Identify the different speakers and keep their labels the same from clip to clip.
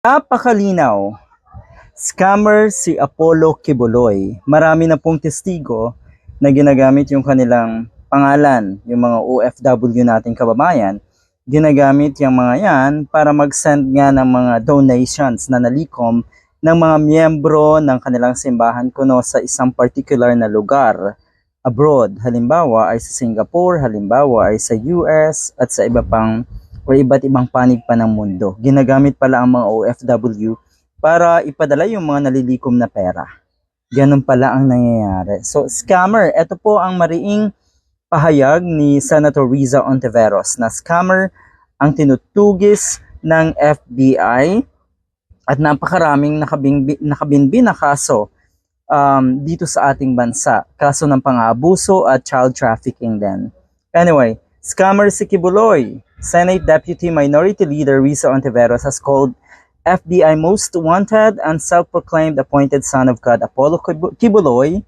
Speaker 1: Napakalinaw. Scammer si Apollo Kibuloy. Marami na pong testigo na ginagamit yung kanilang pangalan, yung mga OFW nating kababayan. Ginagamit yung mga yan para mag-send nga ng mga donations na nalikom ng mga miyembro ng kanilang simbahan kuno sa isang particular na lugar abroad. Halimbawa ay sa Singapore, halimbawa ay sa US at sa iba pang o iba't ibang panig pa ng mundo. Ginagamit pala ang mga OFW para ipadala yung mga nalilikom na pera. Ganun pala ang nangyayari. So, scammer, ito po ang mariing pahayag ni Senator Riza Ontiveros na scammer ang tinutugis ng FBI at napakaraming nakabing, nakabinbin na kaso um, dito sa ating bansa. Kaso ng pang-aabuso at child trafficking din. Anyway, scammer si Kibuloy. Senate Deputy Minority Leader Risa Ontiveros has called FBI most wanted and self-proclaimed appointed son of God Apollo Kibu- Kibuloy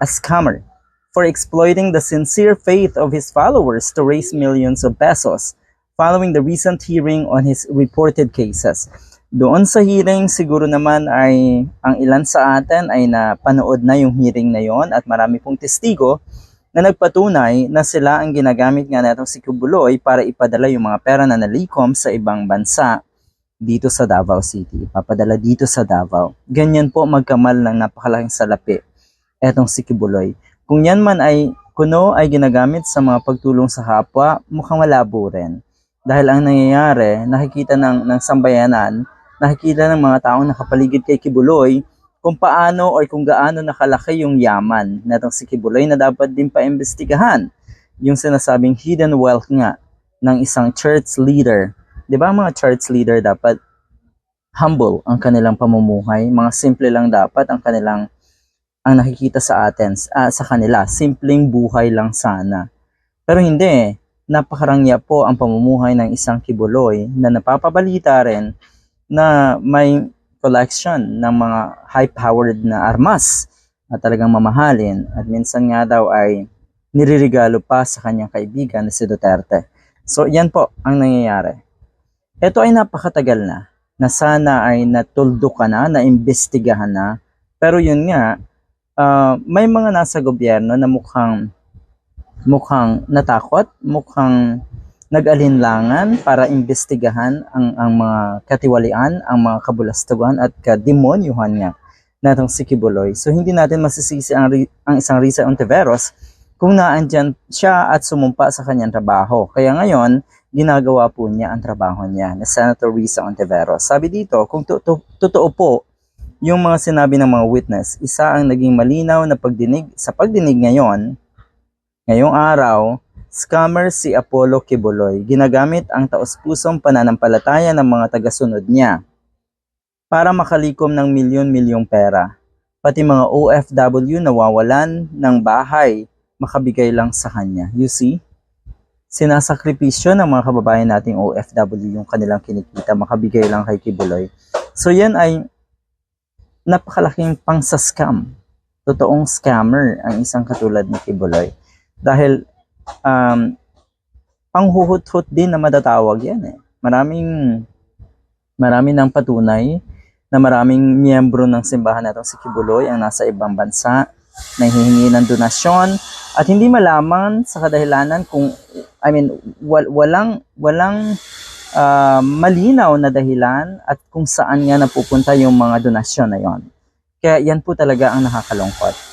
Speaker 1: a scammer for exploiting the sincere faith of his followers to raise millions of pesos following the recent hearing on his reported cases. Doon sa hearing, siguro naman ay ang ilan sa atin ay napanood na yung hearing na yon at marami pong testigo na nagpatunay na sila ang ginagamit nga netong si Kubuloy para ipadala yung mga pera na nalikom sa ibang bansa dito sa Davao City. Ipapadala dito sa Davao. Ganyan po magkamal ng napakalaking salapi etong si Kibuloy. Kung yan man ay kuno ay ginagamit sa mga pagtulong sa kapwa, mukhang malabo rin. Dahil ang nangyayari, nakikita ng, ng sambayanan, nakikita ng mga taong nakapaligid kay Kibuloy, kung paano or kung gaano nakalaki yung yaman na itong si Kibuloy na dapat din paimbestigahan. Yung sinasabing hidden wealth nga ng isang church leader. Di ba mga church leader dapat humble ang kanilang pamumuhay, mga simple lang dapat ang kanilang ang nakikita sa atin, ah, sa kanila, simpleng buhay lang sana. Pero hindi eh. Napakarangya po ang pamumuhay ng isang kibuloy na napapabalita rin na may collection ng mga high-powered na armas na talagang mamahalin at minsan nga daw ay niririgalo pa sa kanyang kaibigan na si Duterte. So yan po ang nangyayari. Ito ay napakatagal na na sana ay natuldo ka na, naimbestigahan na. Pero yun nga, ah, may mga nasa gobyerno na mukhang mukhang natakot, mukhang nag-alinlangan para imbestigahan ang, ang mga katiwalian, ang mga kabulastugan at kademonyuhan niya natong si Kibuloy. So hindi natin masisisi ang, ang isang Risa Ontiveros kung naandyan siya at sumumpa sa kanyang trabaho. Kaya ngayon, ginagawa po niya ang trabaho niya na Senator Risa Ontiveros. Sabi dito, kung to- to- totoo po yung mga sinabi ng mga witness, isa ang naging malinaw na pagdinig sa pagdinig ngayon Ngayong araw, scammer si Apollo Kibuloy. Ginagamit ang taos-pusong pananampalataya ng mga tagasunod niya para makalikom ng milyon-milyong pera. Pati mga OFW nawawalan ng bahay, makabigay lang sa kanya. You see? Sinasakripisyo ng mga kababayan nating OFW yung kanilang kinikita, makabigay lang kay Kibuloy. So yan ay napakalaking pang-scam. Totoong scammer ang isang katulad ni Kibuloy. Dahil um, panghuhut-hut din na matatawag yan eh. Maraming marami ng patunay na maraming miyembro ng simbahan natong si Kibuloy ang nasa ibang bansa na hihingi ng donasyon at hindi malaman sa kadahilanan kung I mean wal, walang walang ah, malinaw na dahilan at kung saan nga napupunta yung mga donasyon na yon. Kaya yan po talaga ang nakakalungkot.